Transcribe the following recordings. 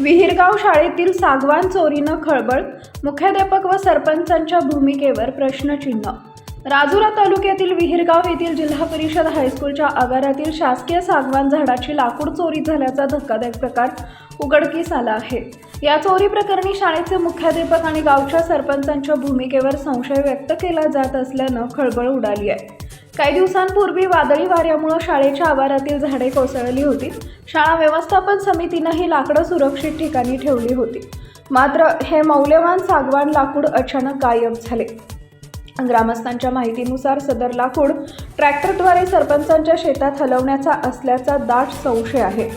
विहिरगाव शाळेतील सागवान चोरीनं खळबळ मुख्याध्यापक व सरपंचांच्या भूमिकेवर प्रश्नचिन्ह. राजुरा तालुक्यातील विहिरगाव येथील जिल्हा परिषद हायस्कूलच्या आवारातील शासकीय सागवान झाडाची लाकूड चोरी झाल्याचा धक्कादायक प्रकार उघडकीस आला आहे. या चोरी प्रकरणी शाळेचे मुख्याध्यापक आणि गावच्या सरपंचांच्या भूमिकेवर संशय व्यक्त केला जात असल्यानं खळबळ उडाली आहे. काही दिवसांपूर्वी वादळी वाऱ्यामुळे शाळेच्या आवारातील झाडे कोसळली होती. शाळा व्यवस्थापन समितीनं ही लाकडं सुरक्षित ठिकाणी ठेवली होती. मात्र हे मौल्यवान सागवान लाकूड अचानक गायब झाले. ग्रामस्थांच्या माहितीनुसार सदर लाकूड ट्रॅक्टरद्वारे सरपंचांच्या शेतात हलवण्याचा असल्याचा दाट संशय आहे.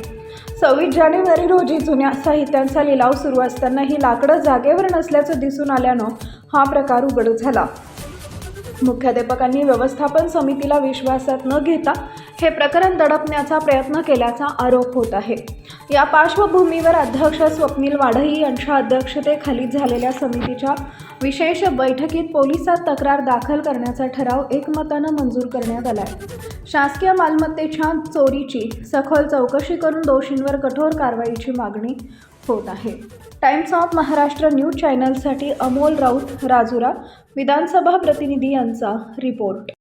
सव्वीस जानेवारी रोजी जुन्या साहित्यांचा लिलाव सुरू असताना ही लाकडं जागेवर नसल्याचं दिसून आल्यानं हा प्रकार उघड झाला. मुख्याध्यापकांनी व्यवस्थापन समितीला विश्वासात न घेता हे प्रकरण दडपण्याचा प्रयत्न केल्याचा आरोप होत आहे. या पार्श्वभूमीवर अध्यक्ष स्वप्नील वाढई यांच्या अध्यक्षतेखाली झालेल्या समितीच्या विशेष बैठकीत पोलिसात तक्रार दाखल करण्याचा ठराव एकमतानं मंजूर करण्यात आला आहे शासकीय मालमत्तेच्या चोरीची सखोल चौकशी करून दोषींवर कठोर कारवाईची मागणी होत आहे. टाइम्स ऑफ महाराष्ट्र न्यूज चॅनलसाठी अमोल राऊत राजुरा विधानसभा प्रतिनिधी यांचा रिपोर्ट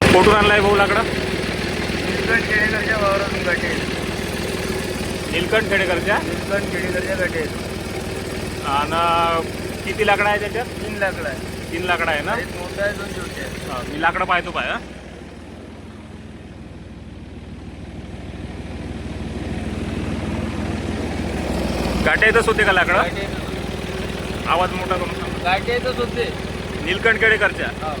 कुठून आणलाय भाऊ लाकडं. निलकंठ खेडेकरच्या. वावरातून गाठेल नीलकंठ खेडेकरच्या निलकंठ खेडेकरच्या गाठेल आणि किती लाकडं आहे त्याच्यात? तीन लाकडं आहे. तीन लाकडं आहे ना? एक मोठा आहे दोन छोटे आहे हा, मी लाकडं पाहतो काय हा? गाठ्या येतच होते का लाकडं? आवाज मोठा करून सांग. गाठे येतच होते. नीलकंठ खेडेकरच्या हो.